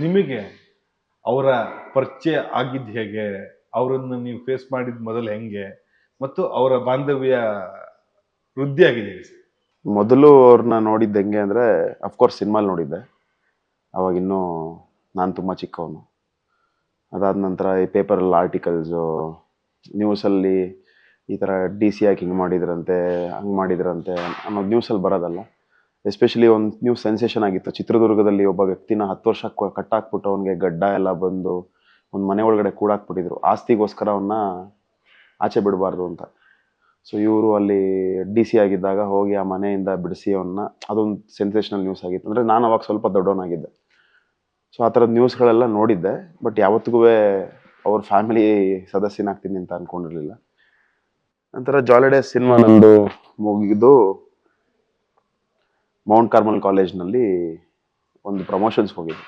ನಿಮಗೆ ಅವರ ಪರಿಚಯ ಆಗಿದ್ದು ಹೇಗೆ? ಅವರನ್ನು ನೀವು ಫೇಸ್ ಮಾಡಿದ ಮೊದಲು ಹೆಂಗೆ? ಮತ್ತು ಅವರ ಬಾಂಧವ್ಯ ವೃದ್ಧಿ ಆಗಿದೆ ಮೊದಲು ಅವ್ರನ್ನ ನೋಡಿದ್ದು ಹೆಂಗೆ ಅಂದರೆ ಅಫ್ಕೋರ್ಸ್ ಸಿನಿಮಾಲ್ ನೋಡಿದ್ದೆ. ಅವಾಗ ಇನ್ನೂ ನಾನು ತುಂಬ ಚಿಕ್ಕವನು. ಅದಾದ ನಂತರ ಈ ಪೇಪರಲ್ಲಿ ಆರ್ಟಿಕಲ್ಸು ನ್ಯೂಸಲ್ಲಿ ಈ ಥರ ಡಿ ಸಿ ಯಾಕೆ ಹಿಂಗೆ ಮಾಡಿದ್ರಂತೆ, ಹಂಗೆ ಮಾಡಿದ್ರಂತೆ ಅನ್ನೋದು ನ್ಯೂಸಲ್ಲಿ ಬರೋದಲ್ಲ. ಎಸ್ಪೆಷಲಿ ಒಂದು ನ್ಯೂಸ್ ಸೆನ್ಸೇಷನ್ ಆಗಿತ್ತು. ಚಿತ್ರದುರ್ಗದಲ್ಲಿ ಒಬ್ಬ ವ್ಯಕ್ತಿನ ಹತ್ತು ವರ್ಷ ಕಟ್ಟಾಕ್ಬಿಟ್ಟು ಅವನಿಗೆ ಗಡ್ಡ ಎಲ್ಲ ಬಂದು ಒಂದು ಮನೆ ಒಳಗಡೆ ಕೂಡಾಕ್ಬಿಟ್ಟಿದ್ರು. ಆಸ್ತಿಗೋಸ್ಕರ ಅವನ್ನ ಆಚೆ ಬಿಡಬಾರ್ದು ಅಂತ. ಸೊ ಇವರು ಅಲ್ಲಿ ಡಿ ಸಿ ಆಗಿದ್ದಾಗ ಹೋಗಿ ಆ ಮನೆಯಿಂದ ಬಿಡಿಸಿ ಅವನ್ನ. ಅದೊಂದು ಸೆನ್ಸೇಷನಲ್ ನ್ಯೂಸ್ ಆಗಿತ್ತು. ಅಂದರೆ ನಾನು ಅವಾಗ ಸ್ವಲ್ಪ ದೊಡ್ಡವನಾಗಿದ್ದೆ. ಸೊ ಆ ಥರದ ನ್ಯೂಸ್ಗಳೆಲ್ಲ ನೋಡಿದ್ದೆ. ಬಟ್ ಯಾವತ್ತಿಗೂ ಅವ್ರ ಫ್ಯಾಮಿಲಿ ಸದಸ್ಯನಾಗ್ತೀನಿ ಅಂತ ಅಂದ್ಕೊಂಡಿರಲಿಲ್ಲ ನಂತರ ಜಾಲಿಡೇ ಸಿನಿಮಾ ನಂದು ಮುಗಿದು ಮೌಂಟ್ ಕಾರ್ಮಲ್ ಕಾಲೇಜ್ನಲ್ಲಿ ಒಂದು ಪ್ರಮೋಷನ್ಸ್ ಹೋಗಿದ್ದೆ